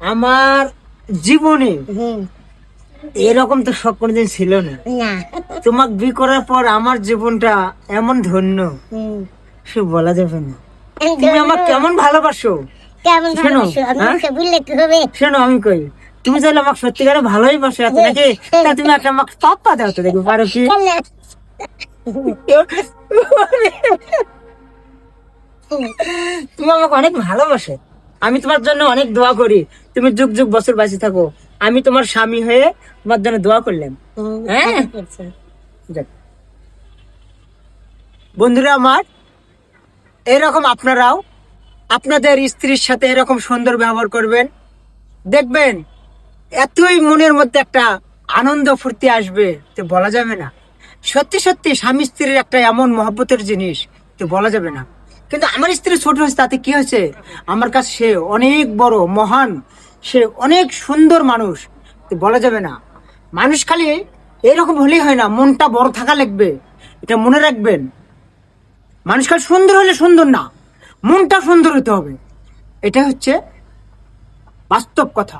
আমার জীবনে এরকম তো শখ কোনোদিন ছিল না। তোমাকে বি করার পর আমার জীবনটা এমন ধন্য সে বলা যাবে না। তুমি আমার কেমন ভালোবাসো? শোনো, আমি হ্যাঁ? শোনো আমি কই তুমি চাইলে আমাকে সত্যিকারে ভালোই বাসো এত নাকি? তা তুমি একটা আমাকে পাপ্পা দাও তো দেখো পারো কি? তুমি আমাকে অনেক ভালোবাসে। আমি তোমার জন্য অনেক দোয়া করি। তুমি যুগ যুগ বছর বাঁচে থাকো। আমি তোমার স্বামী হয়ে তোমার জন্য দোয়া করলাম। হ্যাঁ? বন্ধুরা আমার এরকম আপনারাও আপনাদের স্ত্রীর সাথে এরকম সুন্দর ব্যবহার করবেন। দেখবেন এতই মনের মধ্যে একটা আনন্দ ফুর্তি আসবে তো বলা যাবে না। সত্যি সত্যি স্বামী স্ত্রীর একটা এমন মহব্বতের জিনিস তো বলা যাবে না। কিন্তু আমার স্ত্রী ছোট হয়েছে, তাতে কি হয়েছে? আমার কাছে সে অনেক বড়, মহান, সে অনেক সুন্দর মানুষ। বলা যাবে না। মানুষ খালি এরকম হলেই হয় না, মনটা বড় থাকা লাগবে। এটা মনে রাখবেন। মানুষ খালি সুন্দর হলে সুন্দর না, মনটা সুন্দর হতে হবে। এটা হচ্ছে বাস্তব কথা।